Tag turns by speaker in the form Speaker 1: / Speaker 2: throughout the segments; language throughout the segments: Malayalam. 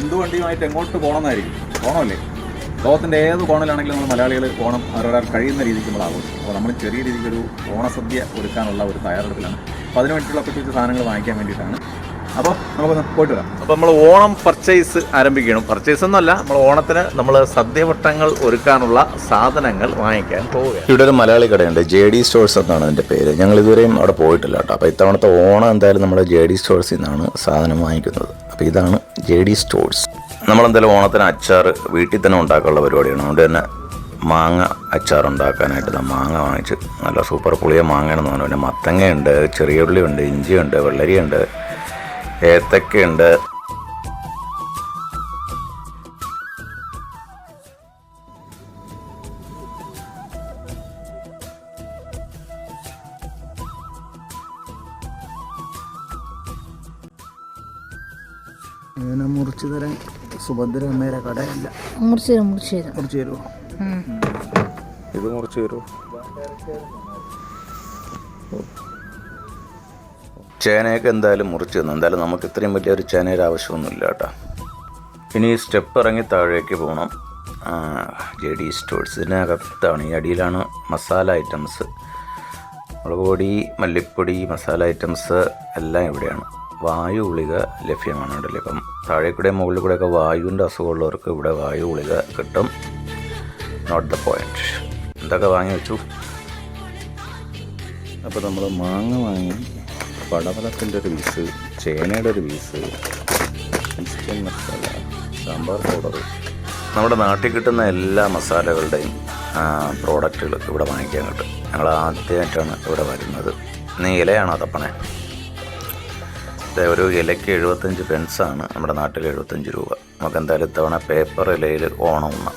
Speaker 1: ഉന്തുവണ്ടിയുമായിട്ട് എങ്ങോട്ട് പോകണമെന്നായിരിക്കും. പോകണമല്ലേ ലോകത്തിന്റെ ഏത് കോണിലാണെങ്കിലും നമ്മൾ മലയാളികൾ ഓണം അവരവരാൾ കഴിയുന്ന രീതിക്ക് നമ്മൾ ആഘോഷിക്കും. അപ്പോൾ നമ്മൾ ചെറിയ രീതിക്ക് ഒരു ഓണസദ്യ ഒരുക്കാനുള്ള ഒരു തയ്യാറെടുപ്പിലാണ്. അപ്പോൾ അതിന് വേണ്ടിയിട്ടുള്ള പ്രത്യേകിച്ച് സാധനങ്ങൾ വാങ്ങിക്കാൻ വേണ്ടിയിട്ടാണ്. അപ്പോൾ നമുക്ക് പോയിട്ട് വരാം. അപ്പോൾ നമ്മൾ ഓണം പർച്ചേസ് ആരംഭിക്കണം പർച്ചേസ് ഒന്നുമല്ല നമ്മൾ ഓണത്തിന് നമ്മൾ സദ്യവട്ടങ്ങൾ ഒരുക്കാനുള്ള സാധനങ്ങൾ വാങ്ങിക്കാൻ പോവുകയാണ്.
Speaker 2: ഇവിടെ ഒരു മലയാളി കടയുണ്ട് ജെ ഡി സ്റ്റോഴ്സ് എന്നാണ് അതിന്റെ പേര്. ഞങ്ങൾ ഇതുവരെയും അവിടെ പോയിട്ടില്ല കേട്ടോ. അപ്പോൾ ഇത്തവണത്തെ ഓണം എന്തായാലും നമ്മൾ ജെ ഡി സ്റ്റോഴ്സിൽ നിന്നാണ് സാധനം വാങ്ങിക്കുന്നത്. അപ്പോൾ ഇതാണ് ജെ ഡി സ്റ്റോഴ്സ് നമ്മളെന്തായാലും ഓണത്തിന് അച്ചാർ വീട്ടിൽ തന്നെ ഉണ്ടാക്കാനുള്ള പരിപാടിയാണ്. അതുകൊണ്ട് തന്നെ മാങ്ങ അച്ചാർ ഉണ്ടാക്കാനായിട്ട് മാങ്ങ വാങ്ങിച്ച് നല്ല സൂപ്പർ പുളിയ മാങ്ങയാണ് പറഞ്ഞു. പിന്നെ മത്തങ്ങയുണ്ട് ചെറിയ ഉള്ളിയുണ്ട് ഇഞ്ചിയുണ്ട് വെള്ളരിയുണ്ട് ഏത്തക്കയുണ്ട്
Speaker 3: ഇങ്ങനെ മുറിച്ച് തരാൻ സുഭദ്ര അമ്മയുടെ കടയില്ല.
Speaker 4: മുറിച്ച് തരും മുറിച്ച് തരും.
Speaker 3: മുറിച്ച് തരുമോ
Speaker 2: ഇത് മുറിച്ച് തരുമോ ചേനയൊക്കെ എന്തായാലും മുറിച്ച് തന്നു. എന്തായാലും നമുക്ക് ഇത്രയും വലിയൊരു ചേനയുടെ ആവശ്യമൊന്നുമില്ല കേട്ടോ. ഇനി സ്റ്റെപ്പ് ഇറങ്ങി താഴേക്ക് പോകണം. ജെ ഡി സ്റ്റോഴ്സ് ഇതിനകത്താണ് ഈ അടിയിലാണ് മസാല ഐറ്റംസ് മുളക് പൊടി മല്ലിപ്പൊടി മസാല ഐറ്റംസ് എല്ലാം ഇവിടെയാണ്. വായു ഗുളിക ലഭ്യമാണ് ഉണ്ടല്ലേ ഇപ്പം താഴെ കൂടെ മുകളിൽ കൂടെയൊക്കെ വായുവിന്റെ അസുഖമുള്ളവർക്ക് ഇവിടെ വായു ഗുളിക കിട്ടും. നോട്ട് ദ പോയിന്റ് എന്തൊക്കെ വാങ്ങി വെച്ചു? അപ്പോൾ നമ്മൾ മാങ്ങ വാങ്ങി പടവലത്തിന്റെ ഒരു പീസ് ചേനയുടെ ഒരു piece chicken masala sambar powder നമ്മുടെ നാട്ടിൽ കിട്ടുന്ന എല്ലാ മസാലകളുടെയും പ്രോഡക്റ്റുകൾ ഇവിടെ വാങ്ങിക്കാൻ കിട്ടും. ഞങ്ങൾ ആദ്യമായിട്ടാണ് ഇവിടെ വരുന്നത്. നീ ഇലയാണോ തപ്പണേ? ഒരു ഇലയ്ക്ക് എഴുപത്തഞ്ച് പെൻസാണ് നമ്മുടെ നാട്ടിൽ എഴുപത്തഞ്ച് രൂപ. നമുക്ക് എന്തായാലും ഇത്തവണ പേപ്പർ ഇലയിൽ ഓണം ഉണ്ണാം.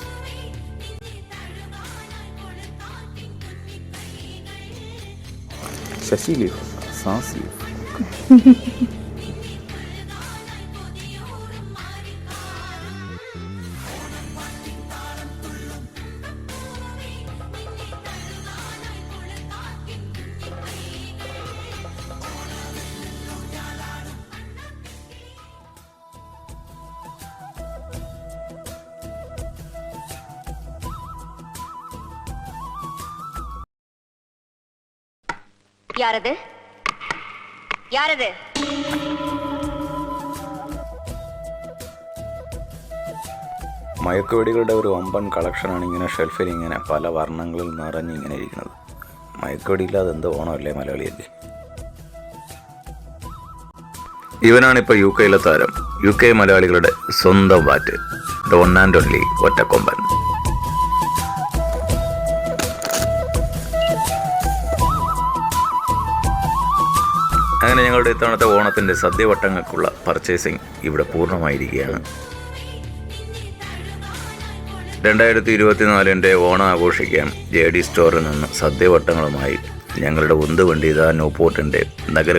Speaker 1: ശശി ലീഫ് സാസ് ലീഫ്
Speaker 5: யாரது யாரது
Speaker 2: മയക്കുവെടികളുടെ ഒരു വമ്പൻ കളക്ഷനാണ് ഇങ്ങനെ ഷെൽഫിൽ ഇങ്ങനെ പല വർണ്ണങ്ങളിൽ നിറഞ്ഞ് ഇങ്ങനെ ഇരിക്കുന്നത് മയക്കുവെടിയില്ലാതെ എന്ത് ഓണമല്ലേ മലയാളിയല്ലേ ഇവനാണ് ഇപ്പോൾ യു കെയിലെ താരം യു കെ മലയാളികളുടെ സ്വന്തം bat the one and only Ottakkomban അങ്ങനെ ഞങ്ങളുടെ ഇത്തവണത്തെ ഓണത്തിന്റെ സദ്യവട്ടങ്ങൾക്കുള്ള പർച്ചേസിംഗ് ഇവിടെ പൂർണമായിരിക്കുകയാണ്. രണ്ടായിരത്തി ഇരുപത്തിനാലിന്റെ ഓണം ആഘോഷിക്കാൻ ജെ ഡി സ്റ്റോറിൽ നിന്ന് സദ്യവട്ടങ്ങളുമായി ഞങ്ങളുടെ ഉന്തുവണ്ടി ഇതാ ന്യൂപോർട്ടിന്റെ നഗര